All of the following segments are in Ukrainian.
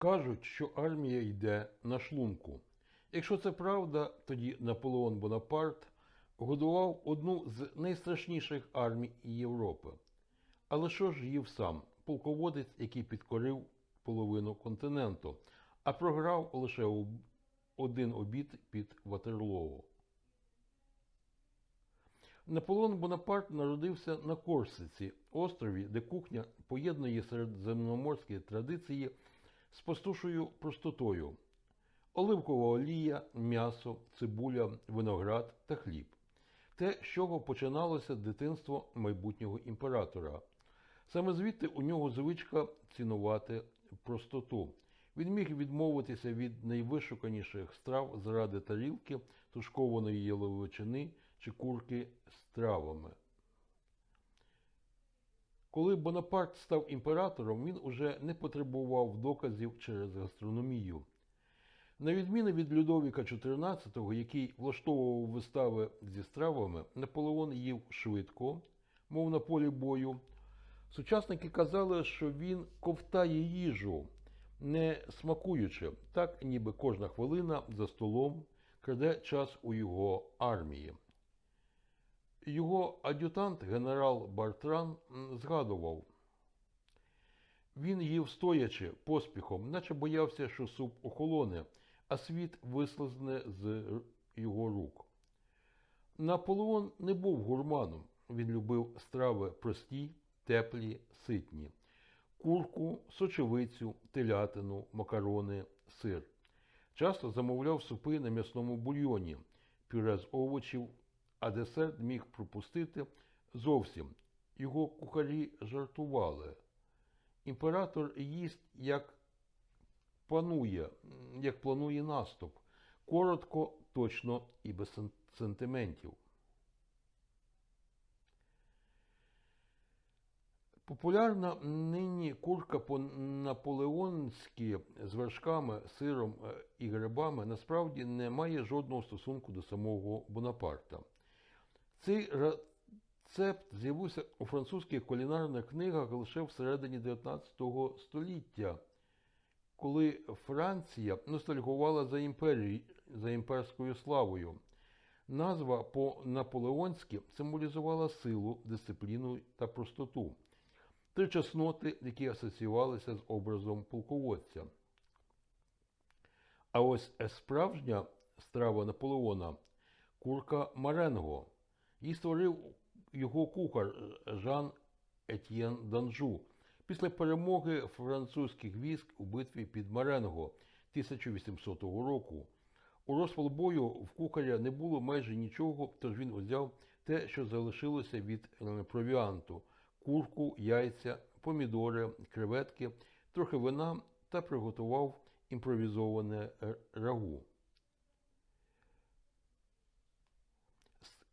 Кажуть, що армія йде на шлунку. Якщо це правда, тоді Наполеон Бонапарт годував одну з найстрашніших армій Європи. Але що ж їв сам полководець, який підкорив половину континенту, а програв лише один обід під Ватерлоу. Наполеон Бонапарт народився на Корсиці, острові, де кухня поєднує середземноморські традиції з пастушою простотою. Оливкова олія, м'ясо, цибуля, виноград та хліб. Те, з чого починалося дитинство майбутнього імператора. Саме звідти у нього звичка цінувати простоту. Він міг відмовитися від найвишуканіших страв заради тарілки, тушкованої яловичини чи курки з травами. Коли Бонапарт став імператором, він уже не потребував доказів через гастрономію. На відміну від Людовіка XIV, який влаштовував вистави зі стравами, Наполеон їв швидко, мов на полі бою. Сучасники казали, що він ковтає їжу, не смакуючи, так ніби кожна хвилина за столом краде час у його армії. Його ад'ютант генерал Бартран згадував, він їв стоячи поспіхом, наче боявся, що суп охолоне, а світ вислизне з його рук. Наполеон не був гурманом. Він любив страви прості, теплі, ситні. Курку, сочевицю, телятину, макарони, сир. Часто замовляв супи на м'ясному бульйоні, пюре з овочів, а десерт міг пропустити зовсім. Його кухарі жартували. Імператор їсть як панує, як планує наступ. Коротко, точно і без сентиментів. Популярна нині курка по-наполеонськи з вершками, сиром е, і грибами насправді не має жодного стосунку до самого Бонапарта. Цей рецепт з'явився у французьких кулінарних книгах лише всередині 19 століття, коли Франція ностальгувала за, імперії, за імперською славою. Назва по-наполеонськи символізувала силу, дисципліну та простоту. Три чесноти, які асоціювалися з образом полководця. А ось справжня страва Наполеона курка Маренго. Її створив його кухар Жан Етьєн Данжу після перемоги французьких військ у битві під Маренго 1800 року. У розпал бою в кухаря не було майже нічого, тож він узяв те, що залишилося від е, провіанту курку, яйця, помідори, креветки, трохи вина та приготував імпровізоване е, рагу.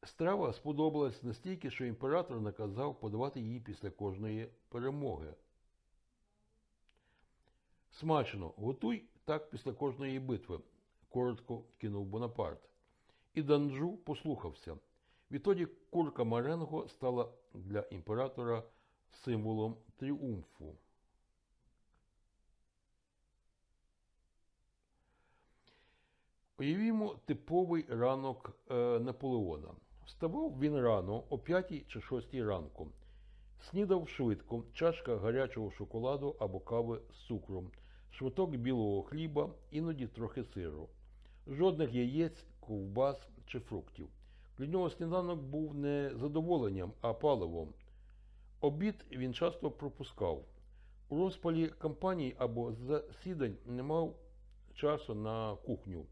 Страва сподобалась настільки, що імператор наказав подавати її після кожної перемоги. Смачно, готуй так після кожної битви, коротко кинув Бонапарт. І Данджу послухався. Відтоді курка Маренго стала для імператора символом тріумфу. Уявімо типовий ранок е, Наполеона. Вставав він рано о 5 чи 6 ранку. Снідав швидко, чашка гарячого шоколаду або кави з цукром, шматок білого хліба, іноді трохи сиру. Жодних яєць, ковбас чи фруктів. Для нього сніданок був не задоволенням, а паливом. Обід він часто пропускав. У розпалі кампаній або засідань не мав часу на кухню.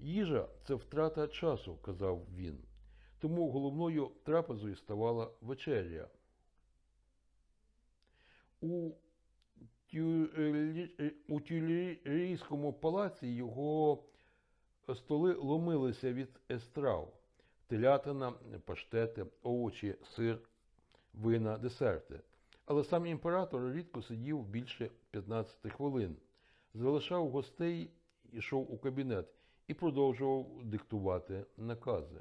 Їжа це втрата часу, казав він. Тому головною трапезою ставала вечеря. У у Тюлерійському палаці його столи ломилися від естрав. Телятина, паштети, овочі, сир, вина, десерти. Але сам імператор рідко сидів більше 15 хвилин, залишав гостей, йшов у кабінет і продовжував диктувати накази.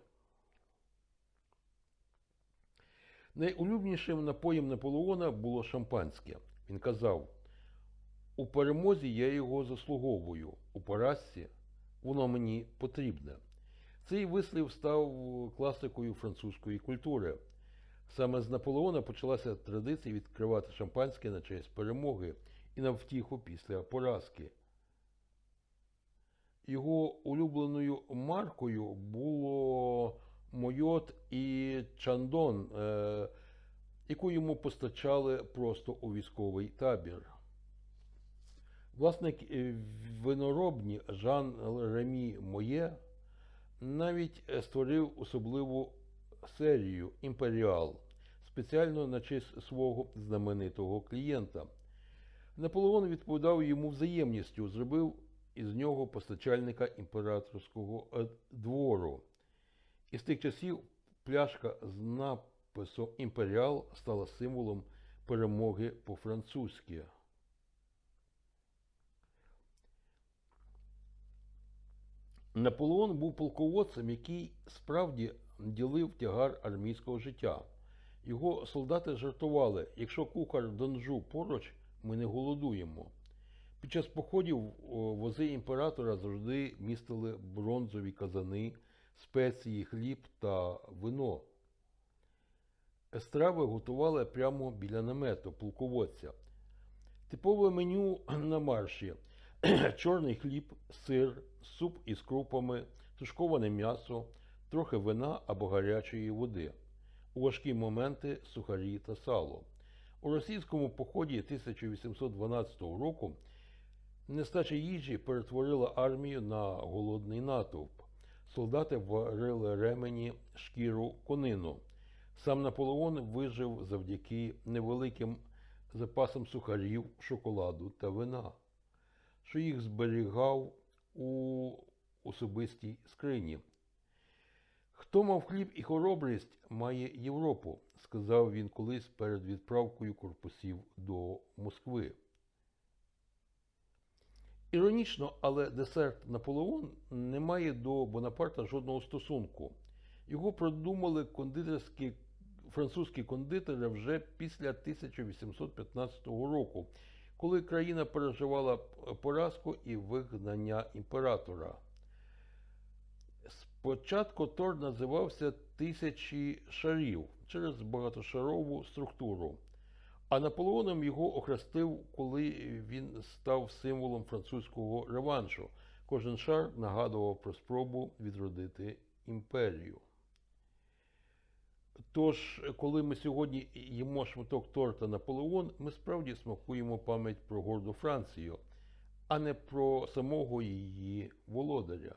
Найулюбнішим напоєм Наполеона було шампанське. Він казав: У перемозі я його заслуговую, у поразці воно мені потрібне. Цей вислів став класикою французької культури. Саме з Наполеона почалася традиція відкривати шампанське на честь перемоги і на втіху після поразки. Його улюбленою маркою було Мойот і Чандон, е, яку йому постачали просто у військовий табір. Власник е, виноробні Жан Ремі Моє навіть е, створив особливу серію Імперіал спеціально на честь свого знаменитого клієнта. Наполеон відповідав йому взаємністю, зробив із нього постачальника імператорського двору. І з тих часів пляшка з написом Імперіал стала символом перемоги по-французьки. Наполеон був полководцем, який справді ділив тягар армійського життя. Його солдати жартували, якщо кухар донжу поруч, ми не голодуємо. Під час походів вози імператора завжди містили бронзові казани, спеції, хліб та вино. Страви готували прямо біля намету полководця. Типове меню на марші: чорний хліб, сир, суп із крупами, тушковане м'ясо, трохи вина або гарячої води. У важкі моменти сухарі та сало. У російському поході 1812 року нестача їжі перетворила армію на голодний натовп. Солдати варили ремені, шкіру, конину. Сам Наполеон вижив завдяки невеликим запасам сухарів, шоколаду та вина, що їх зберігав у особистій скрині. Хто мав хліб і хоробрість, має Європу, сказав він колись перед відправкою корпусів до Москви. Іронічно, але десерт Наполеон не має до Бонапарта жодного стосунку. Його придумали кондитерські французькі кондитери вже після 1815 року, коли країна переживала поразку і вигнання імператора. Спочатку торт називався Тисячі шарів через багатошарову структуру, а Наполеоном його охрестив, коли він став символом французького реваншу. Кожен шар нагадував про спробу відродити імперію. Тож, коли ми сьогодні їмо шматок торта Наполеон, ми справді смакуємо пам'ять про горду Францію, а не про самого її володаря.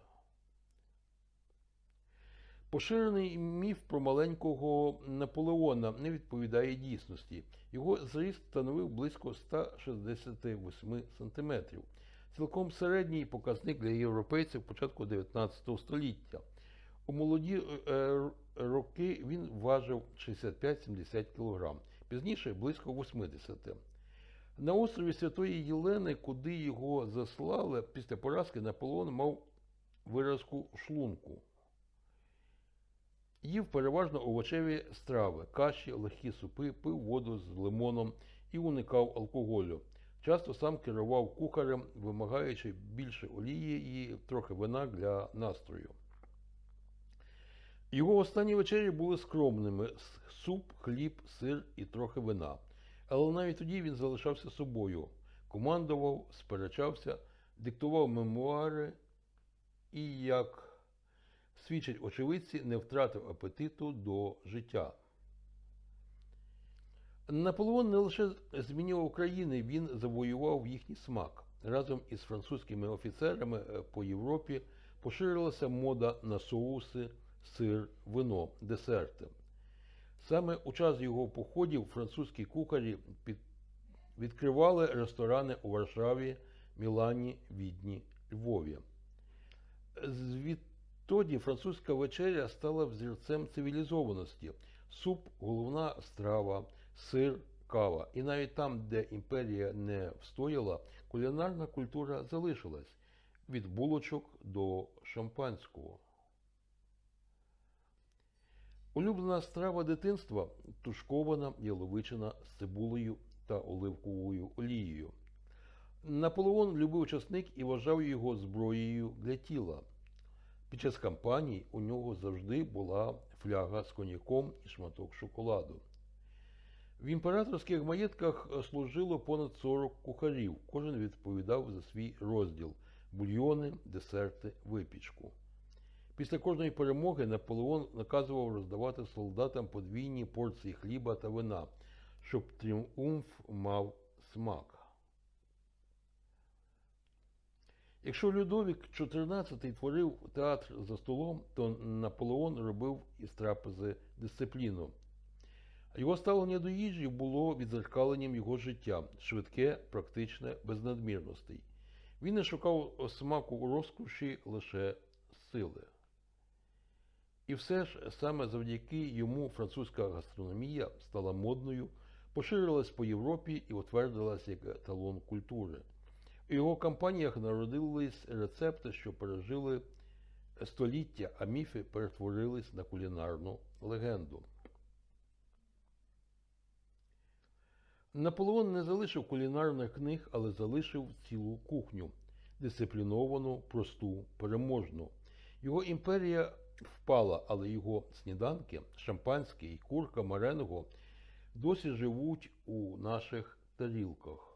Поширений міф про маленького Наполеона не відповідає дійсності. Його зріст становив близько 168 см. Цілком середній показник для європейців початку 19 століття. У молоді е, роки він важив 65-70 кг, пізніше близько 80 На острові Святої Єлени, куди його заслали після поразки, Наполеон мав виразку шлунку. Їв переважно овочеві страви, каші, легкі супи, пив воду з лимоном і уникав алкоголю. Часто сам керував кухарем, вимагаючи більше олії і трохи вина для настрою. Його останні вечері були скромними: суп, хліб, сир і трохи вина. Але навіть тоді він залишався собою, командував, сперечався, диктував мемуари і, як свідчать очевидці, не втратив апетиту до життя. Наполеон не лише змінював країни, він завоював їхній смак. Разом із французькими офіцерами е, по Європі поширилася мода на соуси, сир, вино, десерти. Саме у час його походів французькі кухарі під... відкривали ресторани у Варшаві, Мілані, Відні, Львові. Звідтоді французька вечеря стала взірцем цивілізованості. Суп головна страва, сир, кава. І навіть там, де імперія не встояла, кулінарна культура залишилась від булочок до шампанського. Улюблена страва дитинства тушкована яловичина з цибулею та оливковою олією. Наполеон любив часник і вважав його зброєю для тіла. Під час кампаній у нього завжди була фляга з коньяком і шматок шоколаду. В імператорських маєтках служило понад 40 кухарів. Кожен відповідав за свій розділ бульйони, десерти, випічку. Після кожної перемоги Наполеон наказував роздавати солдатам подвійні порції хліба та вина, щоб тріумф мав смак. Якщо Людовік XIV творив театр за столом, то Наполеон робив із трапези дисципліну. Його ставлення до їжі було відзеркаленням його життя, швидке, практичне, без надмірностей. Він не шукав смаку у розкоші лише сили. І все ж саме завдяки йому французька гастрономія стала модною, поширилась по Європі і утвердилась як еталон культури. У його кампаніях народились рецепти, що пережили століття, а міфи перетворились на кулінарну легенду. Наполеон не залишив кулінарних книг, але залишив цілу кухню дисципліновану, просту, переможну. Його імперія впала, але його сніданки, шампанське і курка Маренго досі живуть у наших тарілках.